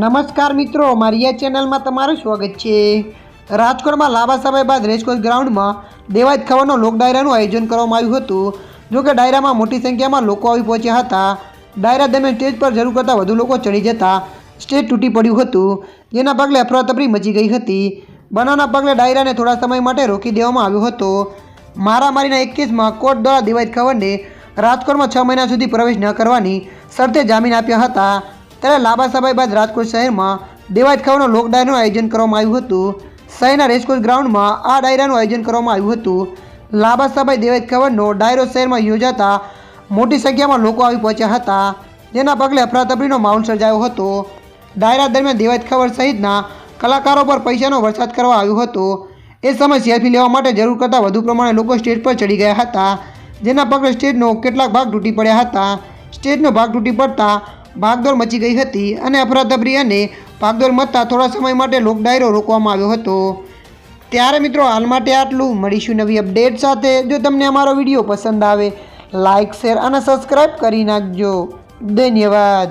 નમસ્કાર મિત્રો મારી આ ચેનલમાં તમારું સ્વાગત છે. રાજકોટમાં લાંબા સમય બાદ રેસકોર્સ ગ્રાઉન્ડમાં દેવાજ ખાવાનો લોક ડાયરાનું આયોજન કરવામાં આવ્યું હતું. જોકે ડાયરામાં મોટી સંખ્યામાં લોકો આવી પહોંચ્યા હતા. ડાયરા દરમિયાન સ્ટેજ પર જરૂર કરતાં વધુ લોકો ચડી જતા સ્ટેજ તૂટી પડ્યું હતું. જેના પગલે અફરાતફરી મચી ગઈ હતી. બનાવના પગલે ડાયરાને થોડા સમય માટે રોકી દેવામાં આવ્યો હતો. મારામારીના એક કેસમાં કોર્ટ દ્વારા દેવાજ ખવરને રાજકોટમાં છ મહિના સુધી પ્રવેશ ન કરવાની શરતે જામીન આપ્યા હતા. ત્યારે લાંબા સમય બાદ રાજકોટ શહેરમાં દેવાજ ખાવાનો લોક ડાયરાનું આયોજન કરવામાં આવ્યું હતું. શહેરના રેસકોર્સ ગ્રાઉન્ડમાં આ ડાયરાનું આયોજન કરવામાં આવ્યું હતું. લાંબા સમય દેવાજ ખાવાનો ડાયરો શહેરમાં યોજાતા મોટી સંખ્યામાં લોકો આવી પહોંચ્યા હતા. જેના પગલે અફરાતફરીનો માહોલ સર્જાયો હતો. ડાયરા દરમિયાન દેવાજ ખબર સહિતના કલાકારો પર પૈસાનો વરસાદ કરવા આવ્યો હતો. એ સમય સેલ્ફી લેવા માટે જરૂર કરતાં વધુ પ્રમાણે લોકો સ્ટેજ પર ચડી ગયા હતા. જેના પગલે સ્ટેજનો કેટલાક ભાગ તૂટી પડ્યા હતા. સ્ટેજનો ભાગ તૂટી પડતા ભાગદોડ મચી ગઈ હતી અને અફરાતફરી અને ભાગદોડ મચતા થોડા સમય માટે લોક ડાયરો રોકવામાં આવ્યો હતો. ત્યારે મિત્રો હાલ માટે આટલું. મળીશું નવી અપડેટ સાથે. જો તમને અમારો વીડિયો પસંદ આવે લાઇક શેર અને સબસ્ક્રાઈબ કરી નાખજો. ધન્યવાદ.